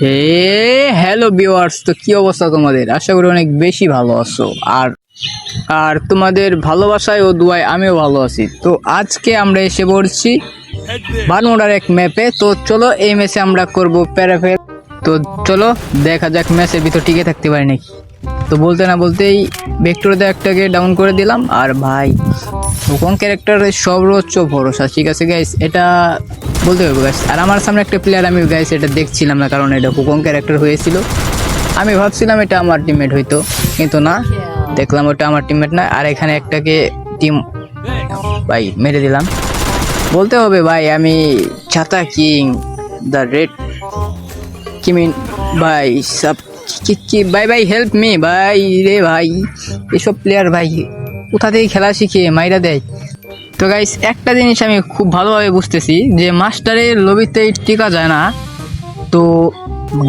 হে hello viewers তো কি অবস্থা তোমাদের? আশা করি অনেক বেশি ভালো আছো। আর আর তোমাদের ভালোবাসায় ও দুয়ায় আমিও ভালো আছি। তো আজকে আমরা এসে পড়ছি বানমোড়ার এক ম্যাপে তো চলো, এই ম্যাচে আমরা করব প্যারাফেল তো চলো, দেখা যাক ম্যাচের ভিতর টিকে থাকতে পারি নাকি। তো বলতে না বলতেই ভেক্টরতে একটাকে ডাউন করে দিলাম। আর ভাই কোন ক্যারেক্টারের সর্বোচ্চ ভরসা? ঠিক আছে গাইস এটা বলতে হবে গাইস আর আমার সামনে একটা প্লেয়ার আমি গাইস এটা দেখছিলাম না, কারণ এটা কোকন ক্যারেক্টার হয়েছিল। আমি ভাবছিলাম এটা আমার টিমমেট হইতো কিন্তু না, দেখলাম ওটা আমার টিমমেট না, আর এখানে একটাকে টিম ভাই মেরে দিলাম। বলতে হবে ভাই, আমি ছাতা কিং দ্য রেড কি মিন ভাই, সব কি কি ভাই ভাই হেল্প মি ভাই, রে ভাই, এসব প্লেয়ার ভাই, কোথা থেকে খেলা শিখে, মাইরা দেয়? তো গাইস একটা জিনিস আমি খুব ভালোভাবে বুঝতেছি যে মাস্টারের লবিতে টিকা যায় না। তো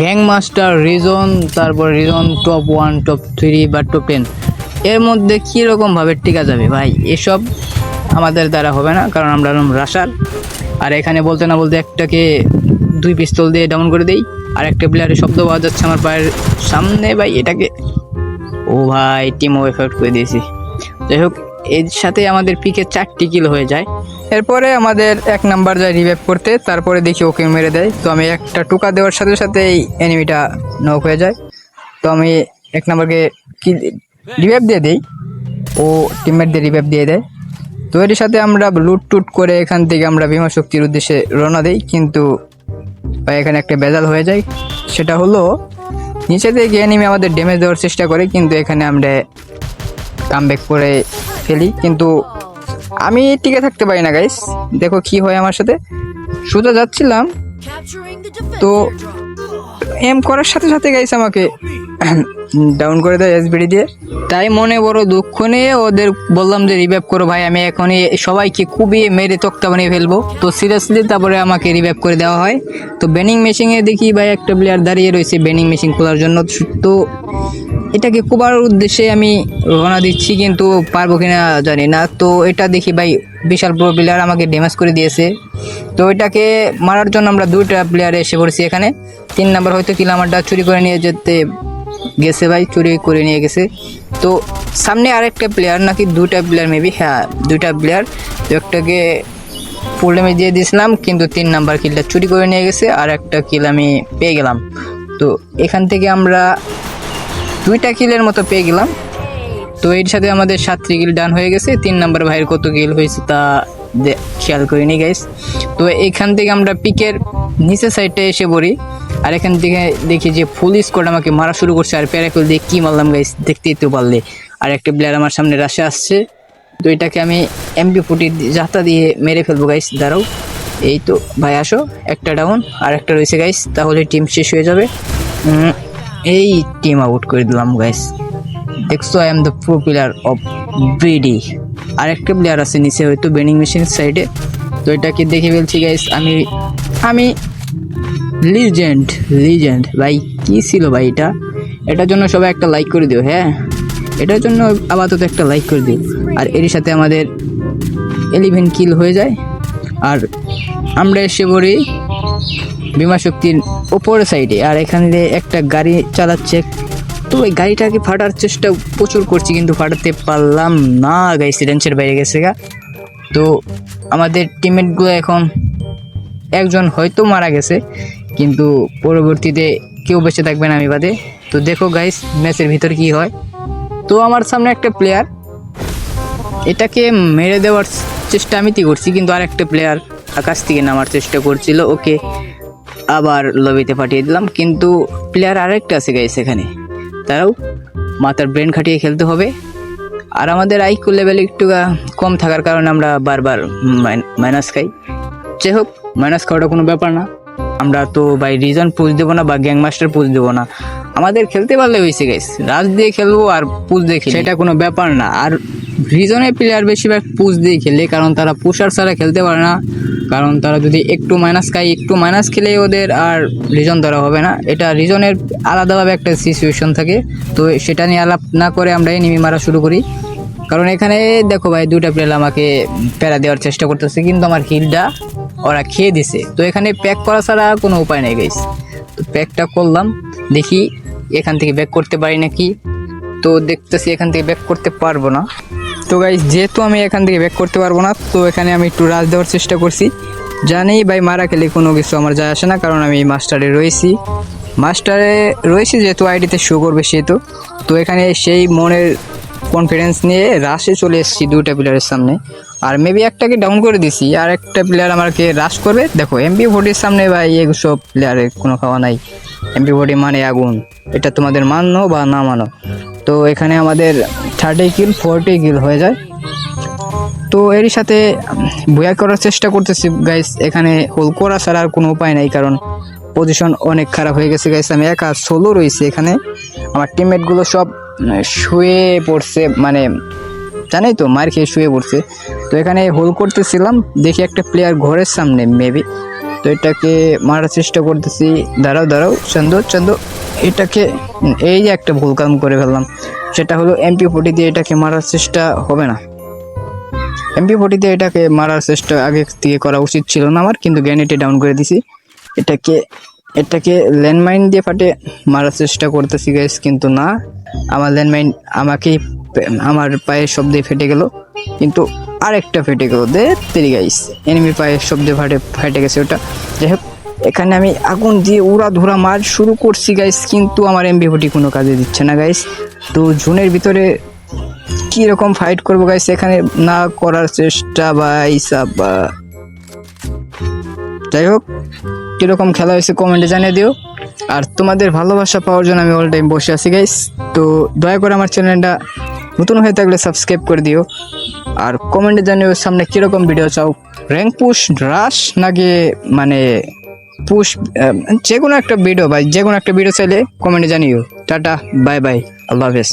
গ্যাং মাস্টার রিজন তারপর reason top one top three বা টপ টেন এর মধ্যে কীরকমভাবে টিকা যাবে ভাই? এসব আমাদের দ্বারা হবে না, কারণ আমরা রাশার আর এখানে বলতে না বলতে একটাকে দুই পিস্তল দিয়ে ডাউন করে দেই, আর একটা প্লেয়ারের শব্দ পাওয়া যাচ্ছে আমার পায়ের সামনে ভাই, এটাকে। ও ভাই টিম এফেক্ট করে দিয়েছি। যাই হোক এর সাথে আমাদের পিকে চারটি কিল হয়ে যায়। এরপরে আমাদের এক নাম্বার যায় রিভাইভ করতে, তারপরে দেখি ওকে মেরে দেয়। তো আমি একটা টোকা দেওয়ার সাথে সাথে এই এনিমিটা নক হয়ে যায়। তো আমি এক নাম্বারকে কি রিভাইভ দিয়ে দিই। ও টিমমেটদের রিভাইভ দিয়ে দেয়। তো এর সাথে আমরা লুট টুট করে এখান থেকে আমরা বিমা শক্তির উদ্দেশ্যে রওনা দিই। কিন্তু এখানে একটা বেজাল হয়ে যায়। সেটা হলো, নিচে থেকে এনিমি আমাদের ড্যামেজ দেওয়ার চেষ্টা করে, কিন্তু এখানে আমরা কামব্যাক করে ফেলি, কিন্তু আমি টিকে থাকতে পারি না গাইস দেখো কি হয় আমার সাথে। সোজা যাচ্ছিলাম। তো এম করার সাথে সাথে গাইস আমাকে ডাউন করে দেয় এসবিডি দিয়ে। তাই মনে বড় দুঃখ নিয়ে ওদের বললাম যে রিভাইভ করো ভাই, আমি এখনই সবাইকে খুবই মেরে তক্তা বানিয়ে ফেলব। তো সিরিয়াসলি তারপরে আমাকে রিভাইভ করে দেওয়া হয়। তো বেনিং মেশিনে দেখি ভাই, একটা প্লেয়ার দাঁড়িয়ে রয়েছে বেনিং মেশিন খোলার জন্য। তো এটাকে কোবার উদ্দেশ্যে আমি রওনা দিচ্ছি, কিন্তু পারব কিনা জানি না। তো এটা দেখি ভাই, বিশাল বড় প্লেয়ার আমাকে ড্যামেজ করে দিয়েছে। তো এটাকে মারার জন্য আমরা দুইটা প্লেয়ার এসে পড়েছি এখানে। তিন নাম্বার হয়তো কিলামারটা চুরি করে নিয়ে যেতে গেছে ভাই, চুরি করে নিয়ে গেছে। তো সামনে আরেকটা প্লেয়ার নাকি দুইটা প্লেয়ার মেবি হ্যাঁ দুইটা প্লেয়ার তো একটাকে ফুল দিয়ে দিয়েছিলাম, কিন্তু তিন নাম্বার কিলটা চুরি করে নিয়ে গেছে, আর একটা কিল আমি পেয়ে গেলাম। তো এখান থেকে আমরা দুইটা কিলের মতো পেয়ে গেলাম। তো এর সাথে আমাদের সাতটি কিল ডান হয়ে গেছে, তিন নাম্বার ভাইয়ের কত কিল হয়েছে তা খেয়াল করিনি গাইস তো এখান থেকে আমরা পিকের নিচের সাইডে এসে পড়ি, আর এখান থেকে দেখি যে ফুল স্কোয়াড আমাকে মারা শুরু করছে, আর প্যারাকুল দিয়ে কী মারলাম গাইস দেখতেই তো পারলে। আর একটা প্লেয়ার আমার সামনে রাশে আসছে, তো এটাকে আমি এমপি ফুটি যাতা দিয়ে মেরে ফেলব গাইস দাঁড়াও। এই তো, ভাই, আসো, একটা ডাউন আর একটা রয়েছে গাইস তাহলে টিম শেষ হয়ে যাবে। এই টিম আউট করে দিলাম গাইস দেখছ I am the pro player of BD আরেকটা প্লেয়ার আছে নিচে, হয়তো বেনিং মেশিন সাইডে তো এটাকে দেখে ফেলছি গাইস আমি আমি লিজেন্ড লিজেন্ড ভাই, কি ছিল ভাই এটা? এটার জন্য সবাই একটা লাইক করে দিও হ্যাঁ? এটার জন্য আপাতত একটা লাইক করে দিও। আর এর সাথে আমাদের এলিভেন কিল হয়ে যায়। আর আমরা এসে পড়ি বিমা শক্তির ওপরের সাইডে। আর এখানে একটা গাড়ি চালাচ্ছে। তো ওই গাড়িটাকে ফাটার চেষ্টা প্রচুর করছি, কিন্তু ফাটাতে পারলাম না গাইস রেঞ্চের বাইরে গেছে গা। তো আমাদের টিমমেটগুলো এখন একজন হয়তো মারা গেছে, কিন্তু পরবর্তীতে কেউ বেঁচে থাকবে না আমি বাদে। তো দেখো গাইস ম্যাচের ভিতর কি হয়। তো আমার সামনে একটা প্লেয়ার এটাকে মেরে দেওয়ার চেষ্টা আমি করছি, কিন্তু আরেকটা প্লেয়ার আকাশ থেকে নামার চেষ্টা করছিল। ওকে আবার লবিতে পাঠিয়ে দিলাম, কিন্তু প্লেয়ার আরেকটা আছে গাইস এখানে। তারাও মাথার ব্রেন খাটিয়ে খেলতে হবে। আর আমাদের আইকিউ লেভেল একটু কম থাকার কারণে আমরা বারবার মাইনাস খাই। যাই হোক মাইনাস খাওয়াটা কোনো ব্যাপার না। আমরা তো বাই রিজন পুজ দেবো না বা গ্যাং মাস্টার পুজ দেবো না। আমাদের খেলতে পারলে হয়েছে গাইস রাজ দিয়ে খেলব আর পুজ দিয়ে খেলি। সেটা কোনো ব্যাপার না। আর রিজনের প্লেয়ার বেশিরভাগ পুজ দিয়ে খেলে, কারণ তারা পুষার ছাড়া খেলতে পারে না। কারণ তারা যদি একটু মাইনাস খায়, একটু মাইনাস খেলে ওদের আর রিজন ধরা হবে না। এটা রিজনের আলাদাভাবে একটা সিচুয়েশন থাকে। তো সেটা নিয়ে আলাপ না করে আমরা এনিমি মারা শুরু করি। কারণ এখানে দেখো ভাই, দুইটা প্লেয়ার আমাকে প্যারা দেওয়ার চেষ্টা করতেছে, কিন্তু আমার হিলটা ওরা খেয়ে দিছে। তো এখানে প্যাক করা ছাড়া কোনো উপায় নেই গেছে তো প্যাকটা করলাম, দেখি এখান থেকে ব্যাক করতে পারি নাকি। তো দেখতেছি এখান থেকে ব্যাক করতে পারব না। তো গাইজ যেহেতু আমি এখান থেকে ব্যাক করতে পারব না, তো এখানে আমি একটু রাজ দেওয়ার চেষ্টা করছি। জানি ভাই মারা খেলে কোনো কিছু আমার যায় আসে না, কারণ আমি মাস্টারে রয়েছি। মাস্টারে রয়েছি যেহেতু আইডিতে শো করবে সেহেতু। তো এখানে সেই মনের কনফিডেন্স নিয়ে রাশে চলে এসেছি দুটা প্লেয়ারের সামনে। আর মেবি একটাকে ডাউন করে দিছি, আর একটা প্লেয়ার আমাকে রাশ করবে। দেখো এমপি ফোর্টির সামনে ভাই এসব প্লেয়ারের কোনো খাওয়া নাই। এমপি ফোর্টি মানে আগুন। এটা তোমাদের মানো বা না মানো তো এখানে আমাদের থার্টি কিল ফোরটি কিল হয়ে যায়। তো এরই সাথে বয়া করার চেষ্টা করতেছি গাইস এখানে হোল করা ছাড়া আর কোনো উপায় নাই, কারণ পজিশন অনেক খারাপ হয়ে গেছে গাইস আমি একা সোলো রয়েছি এখানে। আমার টিমমেটগুলো সব শুয়ে পড়ছে মানে জানাই তো, মার খেয়ে শুয়ে পড়ছে। তো এখানে হোল করতেছিলাম, দেখি একটা প্লেয়ার ঘরের সামনে মেবি তো এটাকে মারার চেষ্টা করতেছি। দাঁড়াও দাঁড়াও চন্দ্র চন্দ্র এটাকে এই যে একটা ভুল কাম করে ফেললাম। সেটা হলো এমপি ফোর্টি দিয়ে এটাকে মারার চেষ্টা হবে না। এমপি ফোর্টি দিয়ে এটাকে মারার চেষ্টা আগে থেকে করা উচিত ছিল না আমার, কিন্তু গ্যানেটে ডাউন করে দিছি। এটাকে এটাকে ল্যান্ডমাইন দিয়ে ফাটে মারার চেষ্টা করতেছি গ্যাস কিন্তু না। আমার ল্যান্ডমাইন আমাকেই, আমার পায়ের শব্দে ফেটে গেল। কিন্তু আরেকটা ফেটে গেল দে তেরি গাইস এনিমি পায়ের শব্দে ফাটে ফেটে গেছে ওটা। যাই হোক, এখানে আমি আগুন দিয়ে উড়া ধুরা মার শুরু করছি গাইস কিন্তু আমার এমবি ফোর্টি কোনো কাজে দিচ্ছে না গাইস তো জুনের ভিতরে কি রকম ফাইট করব গাইস এখানে না করার চেষ্টা বা এইসব বা যাই হোক কীরকম খেলা হয়েছে কমেন্টে জানিয়ে দিও। আর তোমাদের ভালোবাসা পাওয়ার জন্য আমি অল টাইম বসে আছি গাইস তো দয়া করে আমার চ্যানেলটা নতুন হয়ে থাকলে সাবস্ক্রাইব করে দিও। আর কমেন্টে জানিও সামনে কীরকম ভিডিও চাও। র্যাঙ্ক পুশ রাশ নাকি মানে পুশ যে কোনো একটা ভিডিও ভাই যে কোনো একটা ভিডিও চাইলে কমেন্টে জানিও। টাটা বাই বাই আল্লাহ হাফেজ।